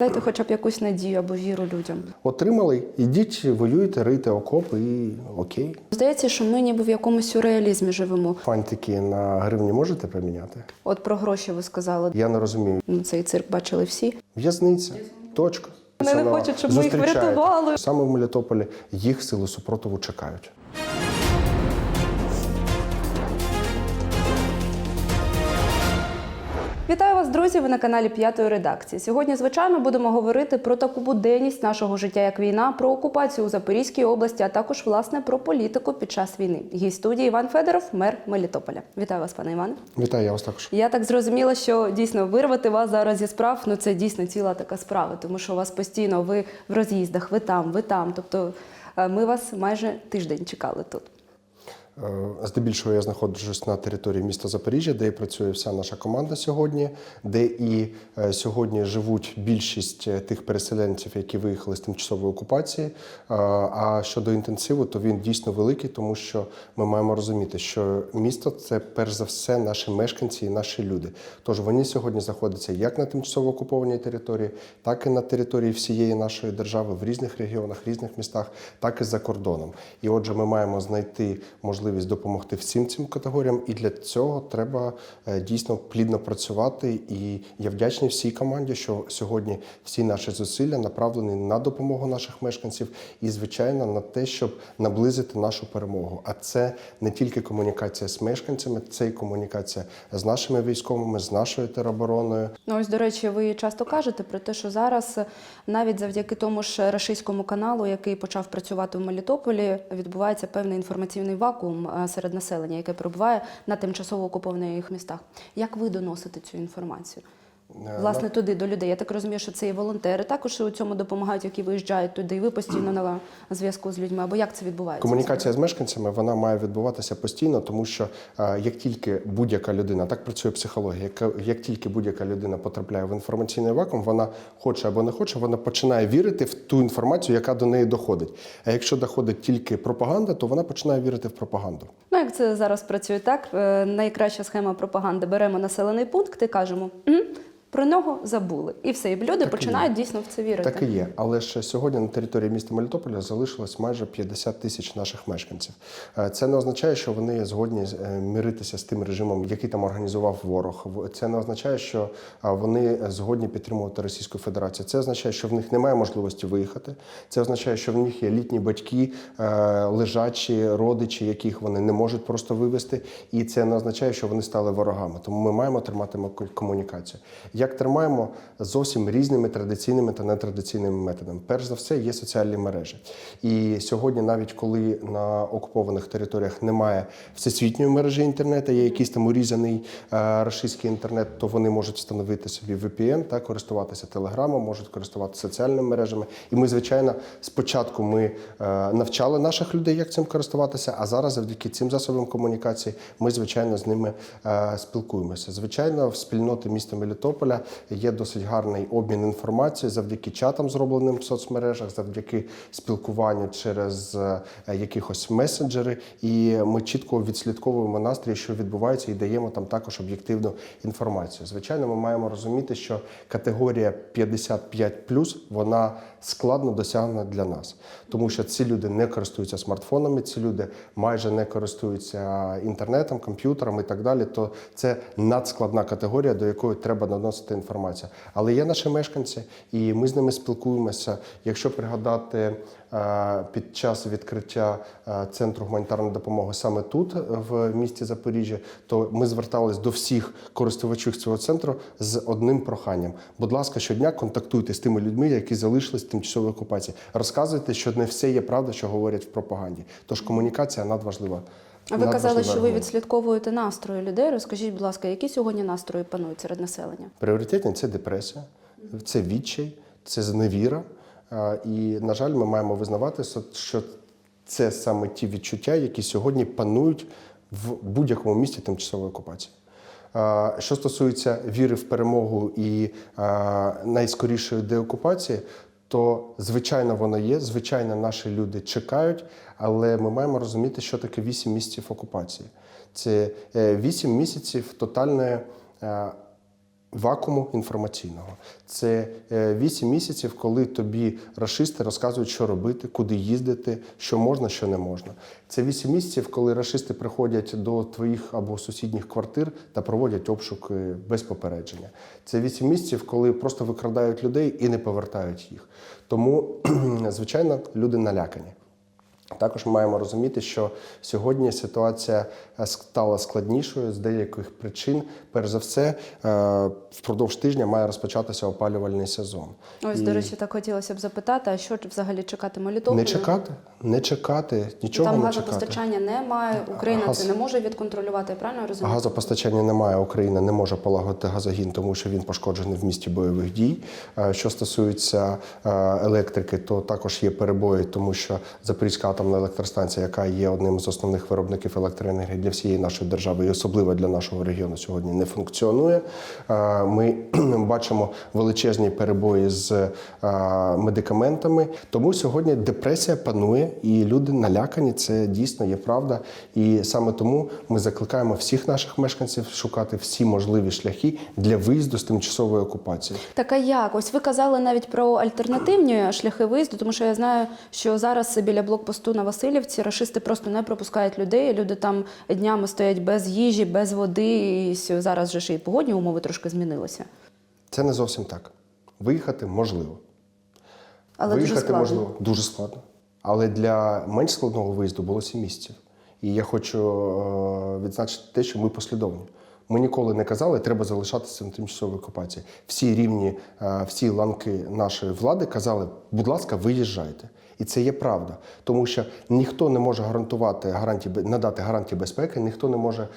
Дайте хоча б якусь надію або віру людям. Отримали, ідіть, воюйте, рийте окопи і окей. Здається, що ми ніби в якомусь сюрреалізмі живемо. Фантики на гривні можете поміняти? От про гроші ви сказали. Я не розумію. Ну, Цей цирк бачили всі. В'язниця, точка. Вони не хочуть, щоб ми їх врятували. Саме в Мелітополі їх сили супротиву чекають. Вітаю вас, друзі! Ви на каналі П'ятої редакції. Сьогодні, звичайно, будемо говорити про таку буденність нашого життя, як війна, про окупацію у Запорізькій області, а також власне про політику під час війни. Гість студії Іван Федоров, мер Мелітополя. Вітаю вас, пане Іване. Вітаю, я вас також. Я так зрозуміла, що дійсно вирвати вас зараз зі справ ну це дійсно ціла така справа, тому що у вас постійно ви в роз'їздах, ви там, ви там. Тобто е, ми вас майже тиждень чекали тут. Е, Здебільшого я знаходжусь на території міста Запоріжжя, де і працює вся наша команда сьогодні, де і е, сьогодні живуть більшість е, тих переселенців, які виїхали з тимчасової окупації. А щодо інтенсиву, то він дійсно великий, тому що ми маємо розуміти, що місто це перш за все наші мешканці і наші люди. Тож вони сьогодні знаходяться як на тимчасово окупованій території, так і на території всієї нашої держави в різних регіонах, різних містах, так і за кордоном. І отже, ми маємо знайти можливість допомогти всім цим категоріям, і для цього треба е, дійсно плідно працювати. І я вдячний всій команді, що сьогодні всі наші зусилля направлені на допомогу наших мешканців і, звичайно, на те, щоб наблизити нашу перемогу. А це не тільки комунікація з мешканцями, це і комунікація з нашими військовими, з нашою теробороною. Ну ось, до речі, ви часто кажете про те, що зараз е, навіть завдяки тому ж рашистському каналу, який почав працювати в Мелітополі, відбувається певний інформаційний вакуум е, серед населення, яке перебуває на тимчасово окупованих містах. Як ви доносите цю інформацію? Е, Власне, туди до людей. Я так розумію, що це і волонтери також у цьому допомагають, які виїжджають туди, і ви постійно на зв'язку з людьми. Або як це відбувається? Комунікація з мешканцями вона має відбуватися постійно, тому що е, як тільки будь-яка людина, так працює психологія, як, як тільки будь-яка людина потрапляє в інформаційний вакуум, вона хоче або не хоче, вона починає вірити в ту інформацію, яка до неї доходить. А якщо доходить тільки пропаганда, то вона починає вірити в пропаганду. Ну, як це зараз працює так, е, найкраща схема пропаганди. Беремо населений пункт і кажемо, «Мгм, про нього забули. І все, і люди і починають є. дійсно в це вірити. Так і є. Але ж сьогодні на території міста Мелітополя залишилось майже 50 тисяч наших мешканців. Е, Це не означає, що вони згодні е, миритися з тим режимом, який там організував ворог. Це не означає, що вони згодні підтримувати Російську Федерацію. Це означає, що в них немає можливості виїхати. Це означає, що в них є літні батьки, е, лежачі родичі, яких вони не можуть просто вивезти. І це не означає, що вони стали ворогами. Тому ми маємо тримати комунікацію. Як тримаємо зовсім різними традиційними та нетрадиційними методами. Перш за все, є соціальні мережі. І сьогодні, навіть коли на окупованих територіях немає всесвітньої мережі інтернету, є якийсь там урізаний е, російський інтернет, то вони можуть встановити собі VPN та користуватися телеграмом, можуть користуватися соціальними мережами. І ми, звичайно, спочатку ми е, навчали наших людей, як цим користуватися, а зараз, завдяки цим засобам комунікації, ми, звичайно, з ними е, спілкуємося. Звичайно, в спільноти міста Мелітополя є досить гарний обмін інформацією завдяки чатам, зробленим в соцмережах, завдяки спілкуванню через е, якихось месенджери. І ми чітко відслідковуємо настрій, що відбувається, і даємо там також об'єктивну інформацію. Звичайно, ми маємо розуміти, що категорія 55+, вона складно досягнена для нас, тому що ці люди не користуються смартфонами, ці люди майже не користуються інтернетом, комп'ютером і так далі. То це надскладна категорія, до якої треба доносити інформацію. Але є наші мешканці, і ми з ними спілкуємося. Якщо пригадати під час відкриття е, центру гуманітарної допомоги саме тут, в місті Запоріжжя, то ми звертались до всіх користувачів цього центру з одним проханням. Будь ласка, щодня контактуйте з тими людьми, які залишились в тимчасовій окупації. Розказуйте, що не все є правда, що говорять в пропаганді. Тож комунікація надважлива. А ви казали, що ви відслідковуєте настрої людей. Розкажіть, будь ласка, які сьогодні настрої панують серед населення? Пріоритетні це депресія, це відчай, це зневіра. Е, І, на жаль, ми маємо визнаватися, що це саме ті відчуття, які сьогодні панують в будь-якому місті тимчасової окупації. Е, Що стосується віри в перемогу і е, найскорішої деокупації, то звичайно воно є. Звичайно, наші люди чекають, але ми маємо розуміти, що таке 8 місяців окупації. Це 8 місяців тотальної. Е, Вакууму інформаційного це 8 місяців, коли тобі рашисти розказують, що робити, куди їздити, що можна, що не можна. Це 8 місяців, коли рашисти приходять до твоїх або сусідніх квартир та проводять обшуки без попередження. Це 8 місяців, коли просто викрадають людей і не повертають їх. Тому, звичайно, люди налякані. Також ми маємо розуміти, що сьогодні ситуація е, стала складнішою з деяких причин. Перш за все, е, впродовж тижня має розпочатися опалювальний сезон. Ось, І до речі, так хотілося б запитати, а що взагалі чекати Мелітополю? не чекати, не чекати, нічого Там не чекати. газопостачання немає, Україна Газ- це не може відконтролювати, я правильно розумію? Газопостачання немає. Україна не може полагодити газогін, тому що він пошкоджений в місті бойових дій. Е, Що стосується електрики, то також є перебої, тому що Запорізька атомна електростанція, яка є одним з основних виробників електроенергії для всієї нашої держави, і особливо для нашого регіону, сьогодні не функціонує. Е, Ми бачимо величезні перебої з е, медикаментами. Тому сьогодні депресія панує, і люди налякані. Це дійсно є правда. І саме тому ми закликаємо всіх наших мешканців шукати всі можливі шляхи для виїзду з тимчасової окупації. Так а як? Ось ви казали навіть про альтернативні шляхи виїзду, тому що я знаю, що зараз біля блокпосту на Васильівці рашисти просто не пропускають людей. Люди там днями стоять без їжі, без води. І зараз же ж і погодні умови трошки змінилися. Це не зовсім так. Виїхати можливо. Але Виїхати дуже складно. можливо дуже складно. Але для менш складного виїзду було 7 місяців. І я хочу е, відзначити те, що ми послідовні. Ми ніколи не казали, треба залишатися на тимчасовій окупації. Всі рівні, е, всі ланки нашої влади казали, будь ласка, виїжджайте. І це є правда, тому що ніхто не може гарантувати гарантії, надати гарантії безпеки, ніхто не може е,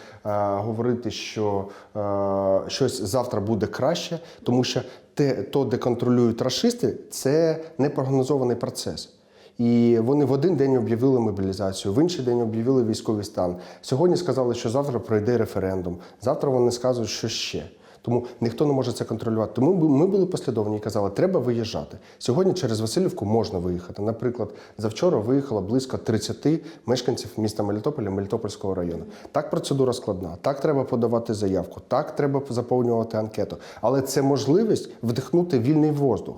говорити, що е, щось завтра буде краще, тому що те, то, де контролюють рашисти, це непрогнозований процес. І вони в один день об'явили мобілізацію, в інший день об'явили військовий стан. Сьогодні сказали, що завтра пройде референдум. Завтра вони скажуть, що ще. Тому ніхто не може це контролювати. Тому ми- були послідовні і казали, треба виїжджати. Сьогодні через Васильівку можна виїхати. Наприклад, завчора виїхало близько 30 мешканців міста Мелітополя, Мелітопольського району. Так процедура складна, так треба подавати заявку, так треба заповнювати анкету. Але це можливість вдихнути вільний воздух.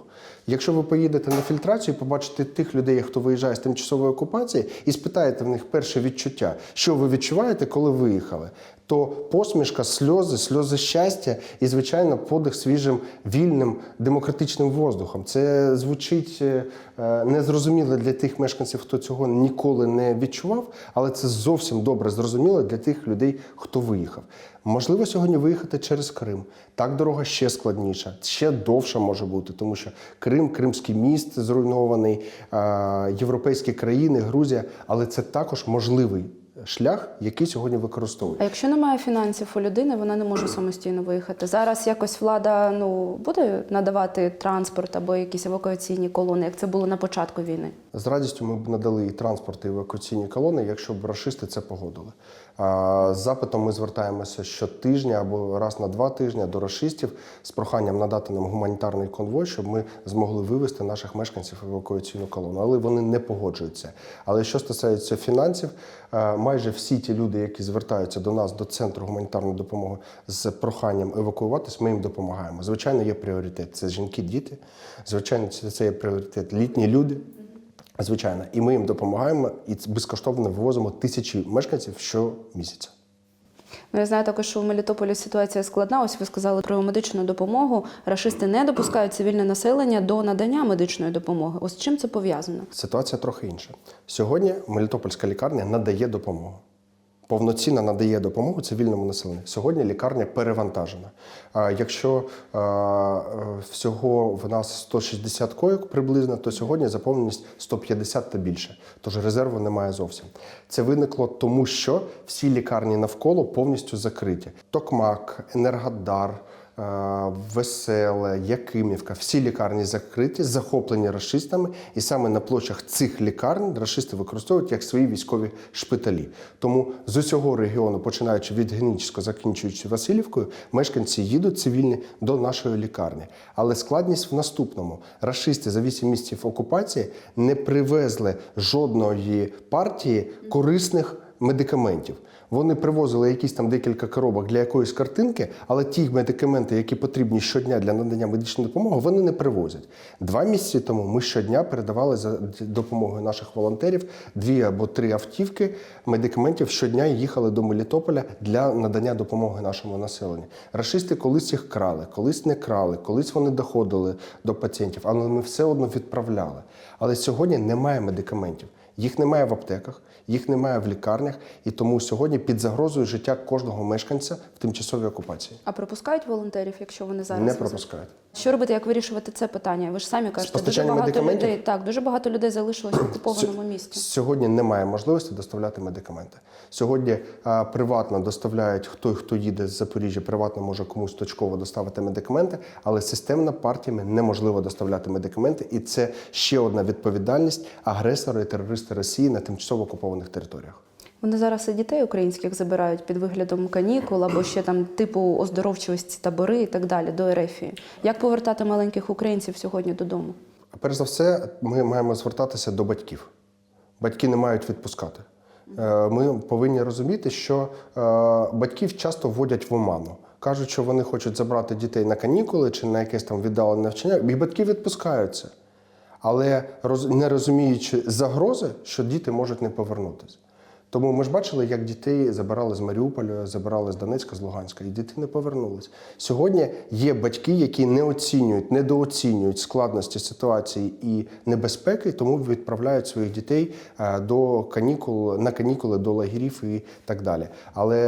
Якщо ви поїдете на фільтрацію, побачите тих людей, хто виїжджає з тимчасової окупації, і спитаєте в них перше відчуття, що ви відчуваєте, коли виїхали, то посмішка, сльози, сльози щастя і, звичайно, подих свіжим, вільним, демократичним воздухом. Це звучить е, е, незрозуміло для тих мешканців, хто цього ніколи не відчував, але це зовсім добре зрозуміло для тих людей, хто виїхав. Можливо, сьогодні виїхати через Крим. Так дорога ще складніша, ще довша може бути, тому що Крим, Кримський міст зруйнований, європейські країни, Грузія, але це також можливий шлях, який сьогодні використовують. А якщо немає фінансів у людини, вона не може самостійно виїхати. Зараз якось влада ну буде надавати транспорт або якісь евакуаційні колони, як це було на початку війни. З радістю ми б надали і транспорт, і евакуаційні колони, якщо б рашисти це погодили. З запитом ми звертаємося щотижня або раз на два тижні до рашистів з проханням надати нам гуманітарний конвой, щоб ми змогли вивезти наших мешканців евакуаційну колону. Але вони не погоджуються. Але що стосується фінансів, майже всі ті люди, які звертаються до нас до центру гуманітарної допомоги з проханням евакуюватись, ми їм допомагаємо. Звичайно, є пріоритет. Це жінки, діти. Звичайно, це є пріоритет літні люди. Звичайно, і ми їм допомагаємо і безкоштовно вивозимо тисячі мешканців щомісяця. Ну, я знаю також, що в Мелітополі ситуація складна. Ось ви сказали про медичну допомогу. Рашисти не допускають цивільне населення до надання медичної допомоги. Ось з чим це пов'язано? Ситуація трохи інша. Сьогодні Мелітопольська лікарня надає допомогу. Повноцінно надає допомогу цивільному населенню. Сьогодні лікарня перевантажена. Якщо е, всього в нас 160 койок приблизно, то сьогодні заповненість 150 та більше. Тож резерву немає зовсім. Це виникло тому, що всі лікарні навколо повністю закриті. Токмак, Енергодар. Е, Веселе, Якимівка, всі лікарні закриті, захоплені рашистами, і саме на площах цих лікарень рашисти використовують як свої військові шпиталі. Тому з усього регіону, починаючи від Генічського, закінчуючи Васильівкою, мешканці їдуть цивільні до нашої лікарні. Але складність в наступному: рашисти за 8 місяців окупації не привезли жодної партії корисних медикаментів. Вони привозили якісь там декілька коробок для якоїсь картинки, але ті медикаменти, які потрібні щодня для надання медичної допомоги, вони не привозять. Два місяці тому ми щодня передавали за допомогою наших волонтерів дві або три автівки медикаментів щодня їхали до Мелітополя для надання допомоги нашому населенню. Рашисти колись їх крали, колись не крали, колись вони доходили до пацієнтів, але ми все одно відправляли. Але сьогодні немає медикаментів. Їх немає в аптеках, їх немає в лікарнях, і тому сьогодні під загрозою життя кожного мешканця в тимчасовій окупації. А пропускають волонтерів, якщо вони зараз Не пропускають. Що робити, як вирішувати це питання? Ви ж самі кажете, дуже багато людей. Так, дуже багато людей залишилось в окупованому місті. Сьогодні немає можливості доставляти медикаменти. Сьогодні а, приватно доставляють хто хто їде з Запоріжжя, приватно може комусь точково доставити медикаменти, але системно партіями неможливо доставляти медикаменти, і це ще одна відповідальність агресора і терориста Росії на тимчасово окупованих територіях. Вони зараз і дітей українських забирають під виглядом канікул або ще там типу оздоровчувості табори і так далі до Ерефії. Як повертати маленьких українців сьогодні додому? Перш за все, ми маємо звертатися до батьків. Батьки не мають відпускати. Е, Ми повинні розуміти, що е, батьків часто вводять в оману. Кажуть, що вони хочуть забрати дітей на канікули чи на якесь там віддалене навчання, і батьки відпускаються. Але не розуміючи загрози, що діти можуть не повернутися. Тому ми ж бачили, як дітей забирали з Маріуполя, забирали з Донецька, з Луганська, і діти не повернулись. Сьогодні є батьки, які не оцінюють, недооцінюють складності ситуації і небезпеки, тому відправляють своїх дітей е, до канікул на канікули, до лагерів і так далі. Але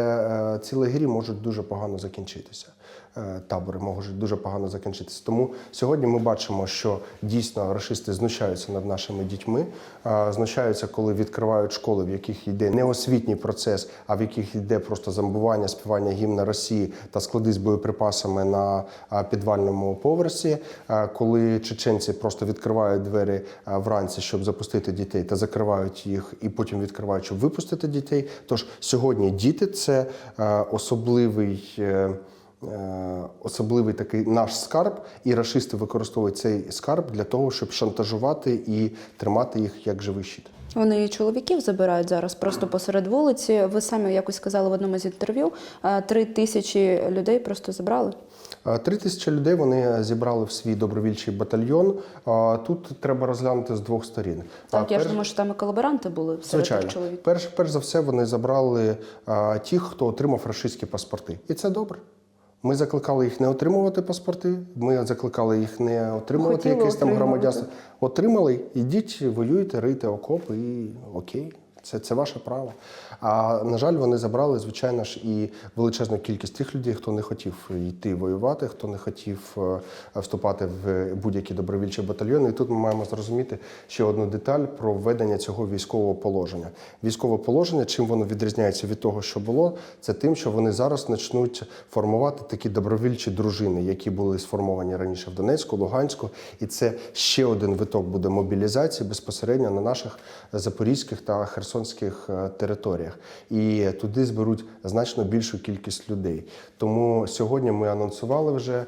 е, ці лагері можуть дуже погано закінчитися. Е, Табори можуть дуже погано закінчитися. Тому сьогодні ми бачимо, що дійсно рашисти знущаються над нашими дітьми, е, знущаються, коли відкривають школи, в яких йде не освітній процес, а в яких йде просто замбування, співання гімна Росії та склади з боєприпасами на е, підвальному поверсі, коли чеченці просто відкривають двері вранці, щоб запустити дітей, та закривають їх, і потім відкривають, щоб випустити дітей. Тож сьогодні діти це особливий. Е, Особливий такий наш скарб, і рашисти використовують цей скарб для того, щоб шантажувати і тримати їх як живий щит. Вони і чоловіків забирають зараз просто посеред вулиці. Ви самі якось сказали в одному з інтерв'ю, е, три тисячі людей просто забрали. Е, Три тисячі людей вони зібрали в свій добровільчий батальйон. Тут треба розглянути з двох сторін. Так, я ж думаю, що там і колаборанти були серед Звичайно, тих чоловіків. перш, перш за все, вони забрали тих, хто отримав рашистські паспорти, і це добре. Ми закликали їх не отримувати паспорти. Ми закликали їх не отримувати Хотіли якесь там отримувати. громадянство. Отримали, ідіть, воюйте, рийте окопи і окей. Це, це ваше право. А на жаль, вони забрали, звичайно ж, і величезну кількість тих людей, хто не хотів йти воювати, хто не хотів е, вступати в будь-які добровільчі батальйони. І тут ми маємо зрозуміти ще одну деталь про введення цього військового положення. Військове положення, чим воно відрізняється від того, що було, це тим, що вони зараз почнуть формувати такі добровільчі дружини, які були сформовані раніше в Донецьку, Луганську, і це ще один виток буде мобілізації безпосередньо на наших запорізьких та херсонських е, територіях. І туди зберуть значно більшу кількість людей. Тому сьогодні ми анонсували вже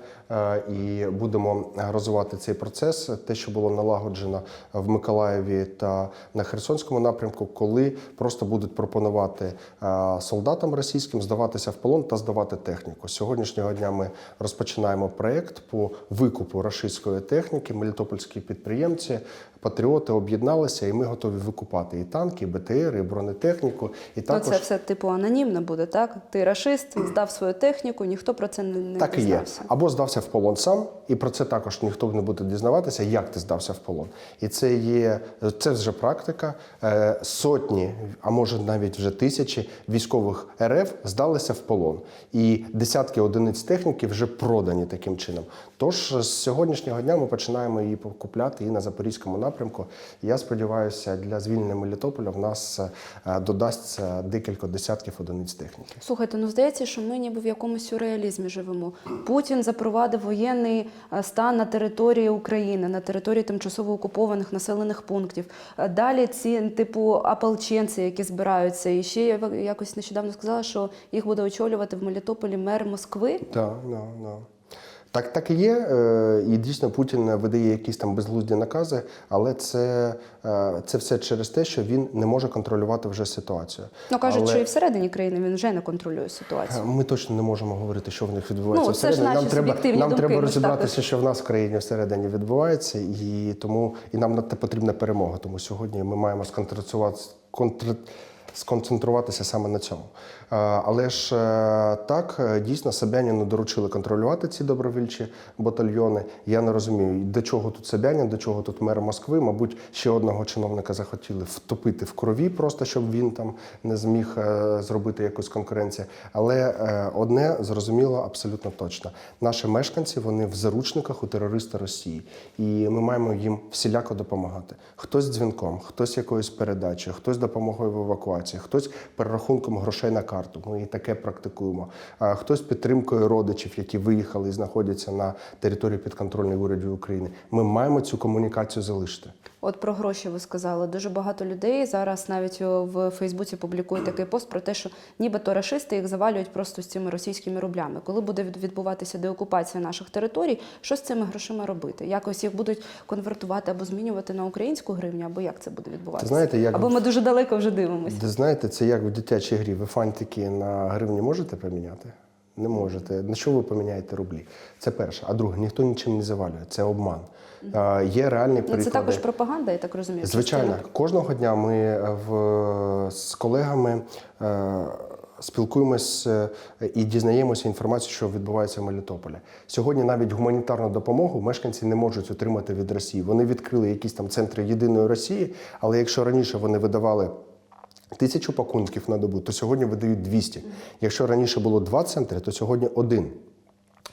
і будемо розвивати цей процес. Те, що було налагоджено в Миколаєві та на Херсонському напрямку, коли просто будуть пропонувати е, солдатам російським здаватися в полон та здавати техніку. З Сьогоднішнього дня ми розпочинаємо проєкт по викупу рашистської техніки. Мелітопольські підприємці, патріоти об'єдналися, і ми готові викупати і танки, і БТР, і бронетехніку. І Ну, також це все типу анонімно буде, так? Ти рашист, здав свою техніку, ніхто про це не, не Так і є. Або здався в полон сам, і про це також ніхто не буде дізнаватися, як ти здався в полон. І це є це вже практика. Е, Сотні, а може навіть вже тисячі військових РФ здалися в полон. І десятки одиниць техніки вже продані таким чином. Тож з сьогоднішнього дня ми починаємо її купляти і на запорізькому напрямку. Я сподіваюся, для звільнення Мелітополя в нас е, додасться декілька десятків одиниць техніки. Слухайте, ну здається, що ми ніби в якомусь сюрреалізмі живемо. Путін запровадив воєнний е, стан на території України, на території тимчасово окупованих населених пунктів. Е, Далі ці типу ополченці, які збираються. І ще я якось нещодавно сказала, що їх буде очолювати в Мелітополі мер Москви. Так, да, да. Так, так і є. е, І дійсно Путін видає якісь там безглузді накази, але це, е, це все через те, що він не може контролювати вже ситуацію. Ну кажуть, Але- що і всередині країни він вже не контролює ситуацію. Ми точно не можемо говорити, що в них відбувається Ну, це ж всередині. Нам треба нам думки, треба розібратися, що в нас в країні всередині відбувається, і тому і нам на те потрібна перемога. Тому сьогодні ми маємо сконцентруватися саме на цьому. Е, Але ж е, так е, дійсно Собяніну доручили контролювати ці добровільчі батальйони. Я не розумію, до чого тут Собянін, до чого тут мер Москви. Мабуть, ще одного чиновника захотіли втопити в крові, просто щоб він там не зміг зробити якусь конкуренцію. Але одне зрозуміло абсолютно точно: наші мешканці вони в заручниках у терориста Росії, і ми маємо їм всіляко допомагати. Хтось дзвінком, хтось якоюсь передачею, хтось допомогою в евакуації, хтось перерахунком грошей на карту. Ми і таке практикуємо. А хтось підтримкою родичів, які виїхали і знаходяться на території підконтрольної уряду України. Ми маємо цю комунікацію залишити. От про гроші ви сказали. Дуже багато людей зараз навіть в Фейсбуці публікують такий пост про те, що нібито рашисти їх завалюють просто з цими російськими рублями. Коли буде відбуватися деокупація наших територій, що з цими грошима робити? Якось їх будуть конвертувати або змінювати на українську гривню, або як це буде відбуватися? знаєте, як Або ми дуже далеко вже дивимося. Ви знаєте, це як в дитячій грі. Ви фантики на гривні можете поміняти? Не можете. На що ви поміняєте рублі? Це перше. А друге, ніхто нічим не завалює. Це обман. А, є реальні Ну, приклади. це також пропаганда, я так розумію. Звичайно, частина. кожного дня ми е, в, з колегами е, спілкуємось е, і дізнаємося інформацію, що відбувається в Мелітополі. Сьогодні навіть гуманітарну допомогу мешканці не можуть отримати від Росії. Вони відкрили якісь там центри єдиної Росії, але якщо раніше вони видавали. Тисячу пакунків на добу, то сьогодні видають 200. Якщо раніше було два центри, то сьогодні один.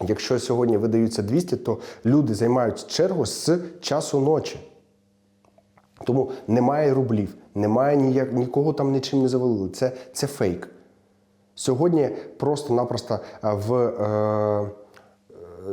Якщо сьогодні видаються 200, то люди займають чергу з часу ночі. Тому немає рублів, немає ніяк, нікого там нічим не завалили. Це, це фейк. Сьогодні просто-напросто в е,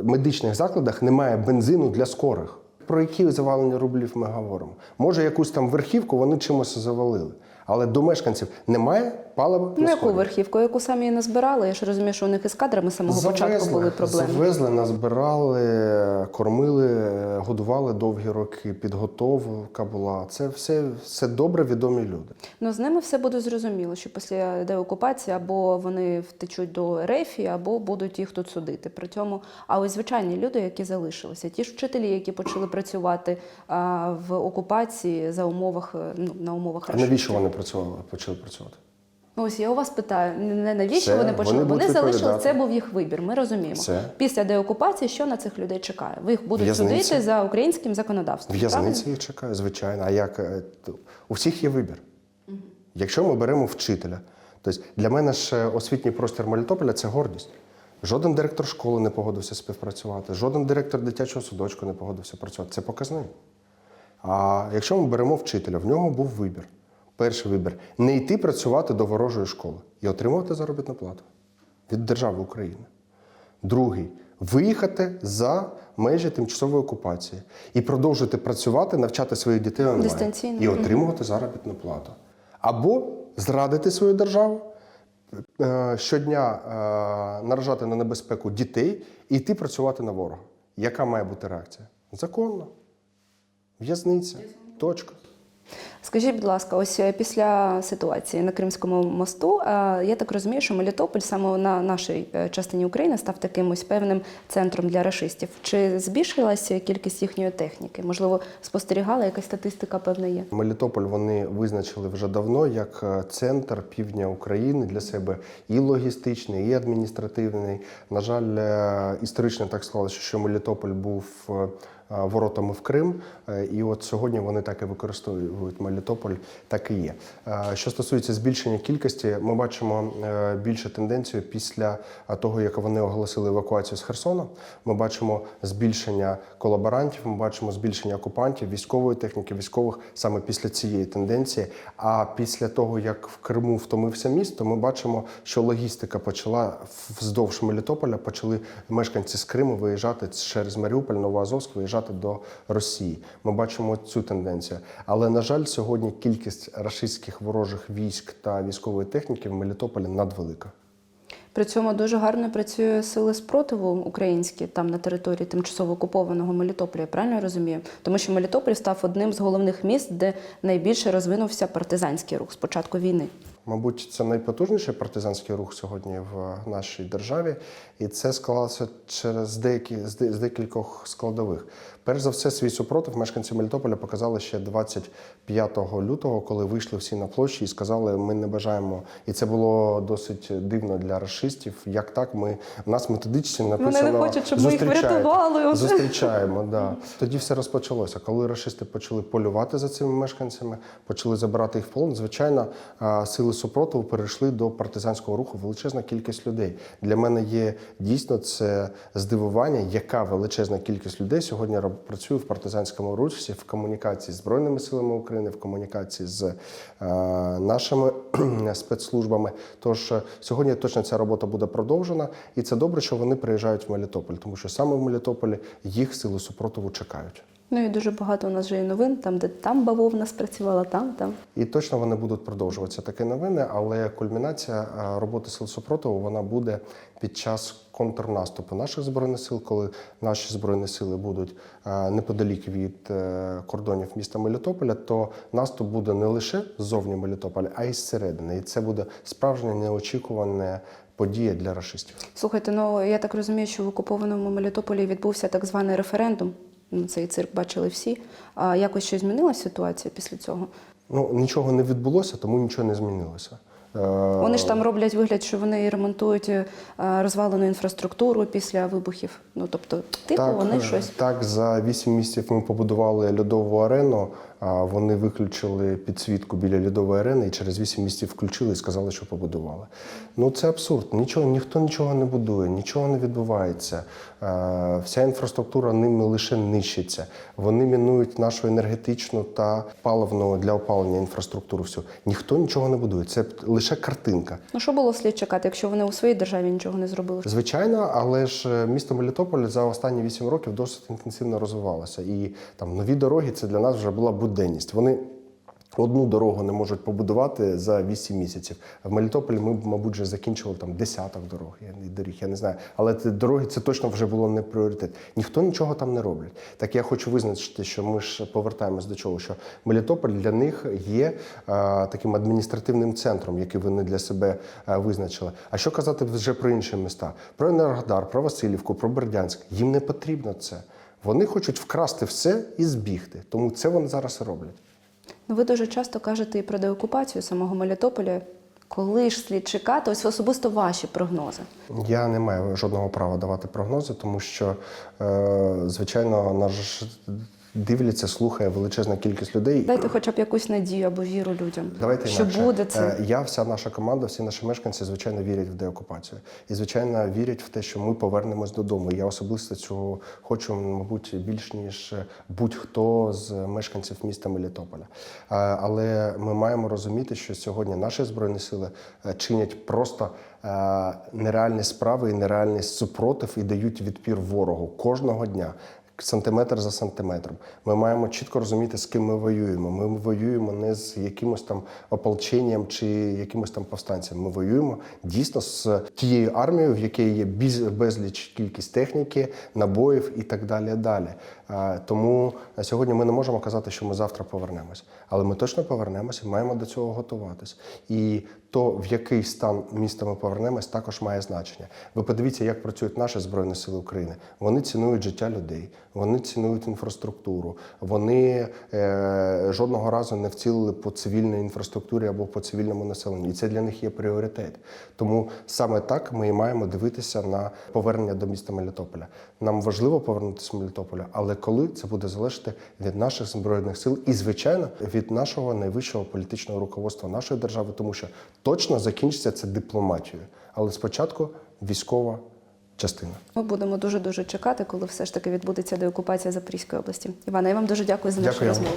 медичних закладах немає бензину для скорих. Про які завалення рублів ми говоримо? Може, якусь там верхівку вони чимось завалили. Але до мешканців немає палива Ну, яку верхівку, яку самі і не збирали? Я ж розумію, що у них із кадрами з самого початку були проблеми. Завезли, назбирали, кормили, годували довгі роки, підготовка була. Це все, все добре відомі люди. Ну з ними все буде зрозуміло, що після деокупації або вони втечуть до рефі, або будуть їх тут судити. При цьому, а ось звичайні люди, які залишилися, ті ж вчителі, які почали працювати а, в окупації за умовах ну на умовах А навіщо вони працювали, почали працювати? Ну, Ось я у вас питаю, не навіщо Все, вони почали? вони Вони, залишили це був їх вибір. Ми розуміємо. Все. Після деокупації що на цих людей чекає? Ви їх будуть В'язниця. судити за українським законодавством. В'язниця їх чекає, звичайно. А як е, у всіх є вибір. Якщо ми беремо вчителя, тобто для мене ж е, освітній простір Мелітополя це гордість. Жоден директор школи не погодився співпрацювати, жоден директор дитячого садочку не погодився працювати. Це показник. А якщо ми беремо вчителя, в нього був вибір. Перший вибір не йти працювати до ворожої школи і отримувати заробітну плату від держави України. Другий виїхати за межі тимчасової окупації і продовжити працювати, навчати своїх дітей онлайн Дистанційно. і отримувати заробітну плату. Або зрадити свою державу, е, щодня е, наражати на небезпеку дітей і йти працювати на ворога. Яка має бути реакція? Законно. В'язниця. Точка. Скажіть, будь ласка, ось е, після ситуації на Кримському мосту, е, я так розумію, що Мелітополь саме на нашій е, частині України став таким ось певним центром для рашистів. Чи збільшилася кількість їхньої техніки? Можливо, спостерігала якась статистика певна є? Мелітополь вони визначили вже давно як центр півдня України для себе і логістичний, і адміністративний. На жаль, історично так склалося, що Мелітополь був воротами в Крим, е, і от сьогодні вони так і використовують Мелітополь, так і є. Е, Що стосується збільшення кількості, ми бачимо е, більше тенденцію після того, як вони оголосили евакуацію з Херсона. Ми бачимо збільшення колаборантів, ми бачимо збільшення окупантів, військової техніки, військових саме після цієї тенденції. А після того, як в Криму втомився міст, то ми бачимо, що логістика почала вздовж Мелітополя, почали мешканці з Криму виїжджати через Маріуполь, Новоазовськ, виїжджати до Росії. Ми бачимо цю тенденцію. Але на жаль, сьогодні кількість рашистських ворожих військ та військової техніки в Мелітополі надвелика. При цьому дуже гарно працює сили спротиву українські там на території тимчасово окупованого Мелітополя. Я правильно розумію? Тому що Мелітополь став одним з головних міст, де найбільше розвинувся партизанський рух з початку війни. Мабуть, це найпотужніший партизанський рух сьогодні в нашій державі, і це склалося через деякі з де- з декількох складових. Перш за все, свій супротив мешканці Мелітополя показали ще 25 лютого, коли вийшли всі на площі і сказали, ми не бажаємо. І це було досить дивно для расистів. Як так? Ми в нас методичці написано хочуть, щоб ми їх врятували. Зустрічаємо, да. Тоді все розпочалося. Коли рашисти почали полювати за цими мешканцями, почали забирати їх в полон. Звичайно, а, сили супротиву перейшли до партизанського руху. Величезна кількість людей. Для мене є дійсно це здивування, яка величезна кількість людей сьогодні працює в партизанському русі, в комунікації з збройними силами України, в комунікації з е, нашими спецслужбами. Тож е, сьогодні точно ця робота буде продовжена, і це добре, що вони приїжджають в Мелітополь, тому що саме в Мелітополі їх сили супротиву чекають. Ну і дуже багато у нас вже є новин, там, де там бавовна спрацювала, там, там. І точно вони будуть продовжуватися такі новини, але кульмінація е, роботи сил супротиву вона буде під час контрнаступу наших збройних сил, коли наші збройні сили будуть е, неподалік від е, кордонів міста Мелітополя, то наступ буде не лише ззовні Мелітополя, а й зсередини. І це буде справжнє неочікуване подія для рашистів. Слухайте, ну я так розумію, що в окупованому Мелітополі відбувся так званий референдум. Цей цирк бачили всі. А якось щось змінилася ситуація після цього? Ну нічого не відбулося, тому нічого не змінилося. Е, Вони ж там роблять вигляд, що вони ремонтують е, розвалену інфраструктуру після вибухів. Ну тобто, типу, вони е, щось. Так, за 8 місяців ми побудували льодову арену. А вони виключили підсвітку біля льодової арени і через 8 місяців включили і сказали, що побудували. Ну це абсурд. Нічого, ніхто нічого не будує, нічого не відбувається. Е, Вся інфраструктура ними лише нищиться. Вони мінують нашу енергетичну та паливну для опалення інфраструктуру. Всю ніхто нічого не будує. Це лише картинка. Ну що було слід чекати, якщо вони у своїй державі нічого не зробили? Звичайно, але ж е, місто Мелітополь за останні 8 років досить інтенсивно розвивалося. І там нові дороги це для нас вже була буденність. Вони одну дорогу не можуть побудувати за 8 місяців. В Мелітополі ми, мабуть, вже закінчили там десяток дорог, я, доріг, я не знаю. Але дороги це точно вже було не пріоритет. Ніхто нічого там не роблять. Так я хочу визначити, що ми ж повертаємось до чого, що Мелітополь для них є е, таким адміністративним центром, який вони для себе е, визначили. А що казати вже про інші міста? Про Енергодар, про Васильівку, про Бердянськ. Їм не потрібно це. Вони хочуть вкрасти все і збігти. Тому це вони зараз і роблять. Ну, ви дуже часто кажете і про деокупацію самого Мелітополя. Коли ж слід чекати? Ось особисто ваші прогнози. Я не маю жодного права давати прогнози, тому що, е, звичайно, наш дивляться, слухає величезна кількість людей. Дайте хоча б якусь надію або віру людям, Давайте що інакше. буде це. Е, Я, вся наша команда, всі наші мешканці, звичайно, вірять в деокупацію. І, звичайно, вірять в те, що ми повернемось додому. Я особисто цього хочу, мабуть, більш ніж будь-хто з мешканців міста Мелітополя. Е, Але ми маємо розуміти, що сьогодні наші збройні сили е, чинять просто нереальні справи і нереальний супротив і дають відпір ворогу кожного дня сантиметр за сантиметром. Ми маємо чітко розуміти, з ким ми воюємо. Ми воюємо не з якимось там ополченням чи якимось там повстанцем. Ми воюємо дійсно з тією армією, в якій є безліч кількість техніки, набоїв і так далі. далі. Тому сьогодні ми не можемо казати, що ми завтра повернемось. Але ми точно повернемося і маємо до цього готуватись. І то, в який стан міста ми повернемось, також має значення. Ви подивіться, як працюють наші збройні сили України. Вони цінують життя людей, вони цінують інфраструктуру. Вони е, жодного разу не вцілили по цивільній інфраструктурі або по цивільному населенню. І це для них є пріоритет. Тому саме так ми і маємо дивитися на повернення до міста Мелітополя. Нам важливо повернутися Мелітополя, але коли це буде залежати від наших збройних сил і, звичайно, від нашого найвищого політичного руководства нашої держави, тому що точно закінчиться це дипломатією. Але спочатку військова частина. Ми будемо дуже дуже чекати, коли все ж таки відбудеться деокупація Запорізької області. Івана, я вам дуже дякую за нашу розмову.